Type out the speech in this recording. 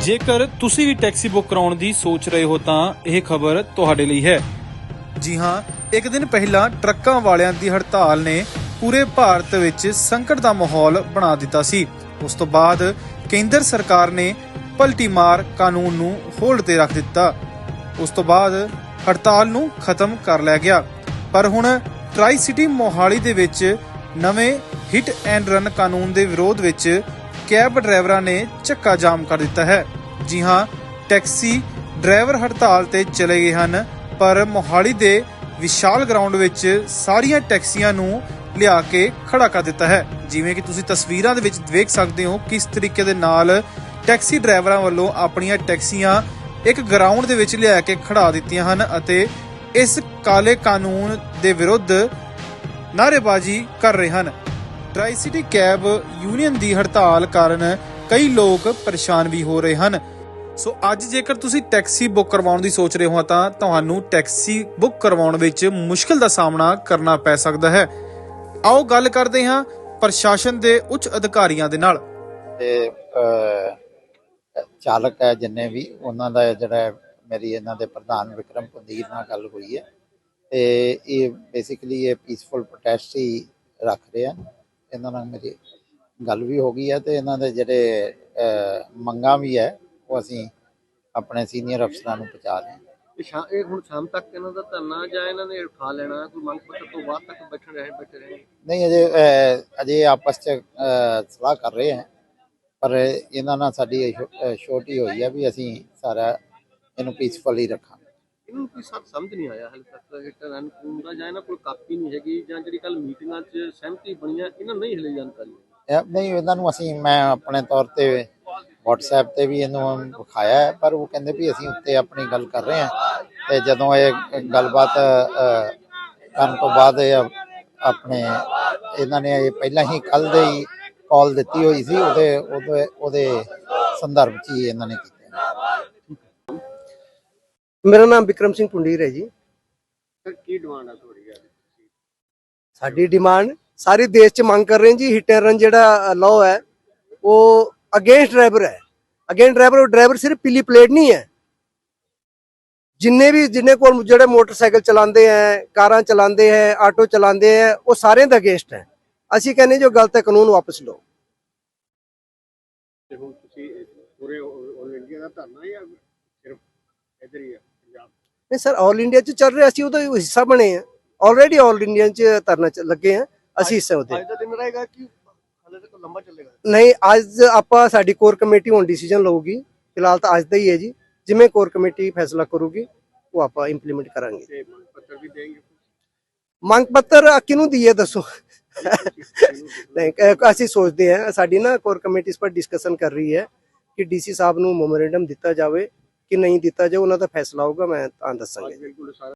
ਜੇਕਰ ਤੁਸੀਂ ਵੀ taxi book ਕਰਾਉਣ ਦੀ ਸੋਚ ਰਹੇ ਹੋ ਤਾਂ ਇਹ ਖਬਰ ਤੁਹਾਡੇ ਲਈ ਹੈ। ਜੀ ਹਾਂ, ਇੱਕ ਦਿਨ ਪਹਿਲਾਂ ਟਰੱਕਾਂ ਵਾਲਿਆਂ ਦੀ ਹੜਤਾਲ ਨੇ ਪੂਰੇ ਭਾਰਤ ਵਿੱਚ ਸੰਕਟ ਦਾ ਮਾਹੌਲ ਬਣਾ ਦਿੱਤਾ ਸੀ। ਉਸ ਤੋਂ ਬਾਅਦ ਕੇਂਦਰ ਸਰਕਾਰ ਨੇ ਪਲਟੀ ਮਾਰ ਕਾਨੂੰਨ ਨੂੰ ਹੋਲਡ ਤੇ ਰੱਖ ਦਿੱਤਾ। ਉਸ ਤੋਂ ਬਾਅਦ ਹੜਤਾਲ ਨੂੰ ਖਤਮ ਕਰ ਲਿਆ ਗਿਆ। ਪਰ ਹੁਣ ਟਰਾਈ ਸਿਟੀ ਮੋਹਾਲੀ ਦੇ ਵਿੱਚ ਨਵੇਂ ਹਿੱਟ ਐਂਡ ਰਨ ਕਾਨੂੰਨ ਦੇ ਵਿਰੋਧ ਵਿੱਚ ਕੈਬ ਡਰਾਈਵਰਾਂ ਨੇ ਚੱਕਾ ਜਾਮ ਕਰ ਦਿੱਤਾ ਹੈ। ਜੀ ਹਾਂ, ਟੈਕਸੀ ਡਰਾਈਵਰ ਹੜਤਾਲ ਤੇ ਚਲੇ ਗਏ ਹਨ, ਪਰ ਮੋਹਾਲੀ ਦੇ ਵਿਸ਼ਾਲ ਗਰਾਊਂਡ ਵਿੱਚ ਸਾਰੀਆਂ ਟੈਕਸੀਆਂ ਨੂੰ ਲਿਆ ਕੇ ਖੜਾ ਕਰ ਦਿੱਤਾ ਹੈ। ਜਿਵੇਂ ਕਿ ਤੁਸੀਂ ਤਸਵੀਰਾਂ ਦੇ ਵਿੱਚ ਦੇਖ ਸਕਦੇ ਹੋ ਕਿਸ ਤਰੀਕੇ ਦੇ ਨਾਲ ਟੈਕਸੀ ਡਰਾਈਵਰਾਂ ਵੱਲੋਂ ਆਪਣੀਆਂ ਟੈਕਸੀਆਂ ਇੱਕ ਗਰਾਊਂਡ ਦੇ ਵਿੱਚ ਲਿਆ ਕੇ ਖੜਾ ਦਿੱਤੀਆਂ ਹਨ ਅਤੇ ਇਸ ਕਾਲੇ ਕਾਨੂੰਨ ਦੇ ਵਿਰੁੱਧ ਨਾਅਰੇਬਾਜ਼ੀ ਕਰ ਰਹੇ ਹਨ। ਟਰਾਈ ਸਿਟੀ ਕੈਬ ਯੂਨੀਅਨ ਦੀ ਹੜਤਾਲ ਕਾਰਨ ਕਈ ਲੋਕ ਪਰੇਸ਼ਾਨ ਵੀ ਹੋ ਰਹੇ ਹਨ। ਸੋ ਅੱਜ ਜੇਕਰ ਤੁਸੀਂ ਟੈਕਸੀ ਬੁੱਕ ਕਰਵਾਉਣ ਦੀ ਸੋਚ ਰਹੇ ਹੋ ਤਾਂ ਤੁਹਾਨੂੰ ਟੈਕਸੀ ਬੁੱਕ ਕਰਵਾਉਣ ਵਿੱਚ ਮੁਸ਼ਕਲ ਦਾ ਸਾਹਮਣਾ ਕਰਨਾ ਪੈ ਸਕਦਾ ਹੈ। ਆਓ ਗੱਲ ਕਰਦੇ ਹਾਂ ਪ੍ਰਸ਼ਾਸਨ ਦੇ ਉੱਚ ਅਧਿਕਾਰੀਆਂ ਦੇ ਨਾਲ। ਤੇ ਚਾਲਕ ਹੈ ਜਿੰਨੇ ਵੀ, ਉਹਨਾਂ ਦਾ ਜਿਹੜਾ ਮੇਰੀ ਇਹਨਾਂ ਦੇ ਪ੍ਰਧਾਨ ਵਿਕਰਮ ਪੰਦੀਰ ਨਾਲ ਗੱਲ ਹੋਈ ਹੈ। ਤੇ ਇਹ ਬੇਸਿਕਲੀ ਇਹ ਪੀਸਫੁਲ ਪ੍ਰੋਟੈਸਟ ਹੀ ਰੱਖ ਰਹੇ ਹਨ। ਇਹਨਾਂ ਨਾਲ ਮੇਰੀ ਗੱਲ ਵੀ ਹੋ ਗਈ ਹੈ ਤੇ ਇਹਨਾਂ ਦੇ ਜਿਹੜੇ ਮੰਗਾਂ ਵੀ ਹੈ ਉਹ ਅਸੀਂ ਆਪਣੇ ਸੀਨੀਅਰ ਅਫਸਰਾਂ ਨੂੰ ਪਹੁੰਚਾ ਰਹੇ ਹਾਂ। ਇਹ ਸ਼ਾ- ਇਹ ਹੁਣ ਸ਼ਾਮ ਤੱਕ ਇਹਨਾਂ ਦਾ ਧਰਨਾ ਜਾਂ ਇਹਨਾਂ ਨੇ ਉਠਾ ਲੈਣਾ ਕੋਈ ਮੰਗ ਪੱਤਰ ਤੋਂ ਬਾਅਦ ਤੱਕ ਬੈਠਣ ਰਹੇ ਬੈਠੇ ਰਹੇ? ਨਹੀਂ ਅਜੇ ਅਜੇ ਆਪਸ ਚ ਸਲਾਹ ਕਰ ਰਹੇ ਹਾਂ ਪਰ ਇਹਨਾਂ ਨਾਲ ਸਾਡੀ ਛੋਟੀ ਹੋਈ ਹੈ ਵੀ ਅਸੀਂ ਸਾਰਾ ਇਹਨੂੰ ਪੀਸਫੁਲ ਹੀ ਰੱਖਾਂਗੇ। ਇਹਨਾਂ ਨੂੰ ਕੋਈ ਸਭ ਸਮਝ ਨਹੀਂ ਆਇਆ ਹਾਲੇ ਤੱਕ ਹਿੱਟ ਰਨ ਕਾਨੂੰਨ ਦਾ ਜਾਂ ਇਹਨਾਂ ਕੋਲ ਕਾਪੀ ਨਹੀਂ ਹੈਗੀ ਜਾਂ ਜਿਹੜੀ ਕੱਲ ਮੀਟਿੰਗਾਂ 'ਚ ਸਹਿਮਤੀ ਬਣੀ ਹੈ ਇਹਨਾਂ ਨੂੰ ਨਹੀਂ ਹਲੇ ਜਾਣਕਾਰੀ ਇਹ- ਨਹੀਂ, ਇਹਨਾਂ ਨੂੰ ਅਸੀਂ, ਮੈਂ ਆਪਣੇ ਤੌਰ ਤੇ WhatsApp ਤੇ ਵੀ ਇਹਨੂੰ ਵਿਖਾਇਆ ਪਰ ਉਹ ਕਹਿੰਦੇ ਵੀ ਅਸੀਂ ਉੱਤੇ ਆਪਣੀ ਗੱਲ ਕਰ ਰਹੇ ਹਾਂ ਤੇ ਜਦੋਂ ਇਹ ਗੱਲਬਾਤ ਕਰਨ ਤੋਂ ਬਾਅਦ ਇਹ ਆਪਣੇ, ਇਹਨਾਂ ਨੇ ਇਹ ਪਹਿਲਾਂ ਹੀ ਕੱਲ ਦੇ ਹੀ ਕਾਲ ਦਿੱਤੀ ਹੋਈ ਸੀ, ਉਹਦੇ ਉਹਦੇ ਉਹਦੇ ਸੰਦਰਭ 'ਚ ਹੀ ਇਹਨਾਂ ਨੇ ਕੀਤਾ। ਮੇਰਾ ਨਾਮ ਵਿਕਰਮ ਸਿੰਘ ਪੁੰਡੀਰ ਹੈ ਜੀ। ਫਿਰ ਕੀ ਡਿਮਾਂਡ ਆ ਤੁਹਾਡੀ ਯਾਰ ਸਾਡੀ ਡਿਮਾਂਡ ਸਾਰੇ ਦੇਸ਼ 'ਚ ਮੰਗ ਕਰ ਰਹੇ ਹਾਂ ਜੀ ਹਿੱਟ ਐਂਡ ਰਨ ਜਿਹੜਾ ਲਾਅ ਹੈ ਉਹ ਅਗੇਂਸਟ ਡਰਾਈਵਰ ਹੈ। ਅਗੇਂਸਟ ਡਰਾਈਵਰ ਉਹ ਡਰਾਈਵਰ ਸਿਰਫ ਪੀਲੀ ਪਲੇਟ ਨਹੀਂ ਹੈ। ਜਿੰਨੇ ਵੀ ਜਿੰਨੇ ਕੋਲ ਜਿਹੜੇ ਮੋਟਰਸਾਈਕਲ ਚਲਾਉਂਦੇ ਹੈ ਕਾਰਾਂ ਚਲਾਉਂਦੇ ਹੈ ਆਟੋ ਚਲਾਉਂਦੇ ਹੈ ਉਹ ਸਾਰਿਆਂ ਦਾ ਅਗੇਂਸਟ ਹੈ। ਅਸੀਂ ਕਹਿੰਦੇ ਜੋ ਗਲਤ ਹੈ ਕਾਨੂੰਨ ਵਾਪਸ ਲਓ। ਤੇ ਹੁਣ ਤੁਸੀਂ ਪੂਰੇ ਆਲ ਇੰਡੀਆ ਦਾ ਧਰਨਾ ਜਾਂ ਸਿਰਫ ਇੱਧਰ ਹੀ ਆ? ਨਹੀਂ ਸਰ ਆਲ ਇੰਡੀਆ 'ਚ ਚੱਲ ਰਿਹਾ ਅਸੀਂ ਉਹਦਾ ਹਿੱਸਾ ਬਣੇ ਆ ਆਲਰੇਡੀ ਆਲ ਇੰਡੀਆ 'ਚ ਧਰਨਾ 'ਚ ਲੱਗੇ ਆ ਅਸੀਂ ਹਿੱਸਾ ਉਹਦੇ। ਅੱਜ ਦਾ ਦਿਨ ਰਹੇਗਾ ਕਿ ਹਾਲੇ ਤੱਕ ਲੰਬਾ ਚੱਲੇਗਾ? ਨਹੀਂ ਅੱਜ ਆਪਾਂ ਸਾਡੀ ਕੋਰ ਕਮੇਟੀ ਹੁਣ ਡਿਸੀਜਨ ਲਊਗੀ। ਫਿਲਹਾਲ ਤਾਂ ਅੱਜ ਦਾ ਹੀ ਹੈ ਜੀ। ਜਿਵੇਂ ਕੋਰ ਕਮੇਟੀ ਫੈਸਲਾ ਕਰੂਗੀ ਉਹ ਆਪਾਂ ਇੰਪਲੀਮੈਂਟ ਕਰਾਂਗੇ। ਮੰਗ ਪੱਤਰ ਵੀ ਦੇਣਗੇ ਮੰਗ ਪੱਤਰ ਆ ਕਿਹਨੂੰ ਦਈਏ ਦੱਸੋ। ਨਹੀਂ ਅਸੀਂ ਸੋਚਦੇ ਹਾਂ ਸਾਡੀ ਨਾ ਕੋਰ ਕਮੇਟੀ ਇਸ ਪਰ ਡਿਸਕਸ਼ਨ ਕਰ ਰਹੀ ਹੈ ਕਿ ਡੀਸੀ ਸਾਹਿਬ ਨੂੰ ਮੈਮੋਰੈਂਡਮ ਦਿੱਤਾ ਜਾਵੇ। ਕਿ ਨਹੀਂ ਦਿੱਤਾ ਜਾਵੇ ਉਹਨਾਂ ਦਾ ਫੈਸਲਾ ਹੋਊਗਾ ਮੈਂ ਤਾਂ ਦੱਸਾਂਗੇ ਬਿਲਕੁਲ। ਸਾਰਾ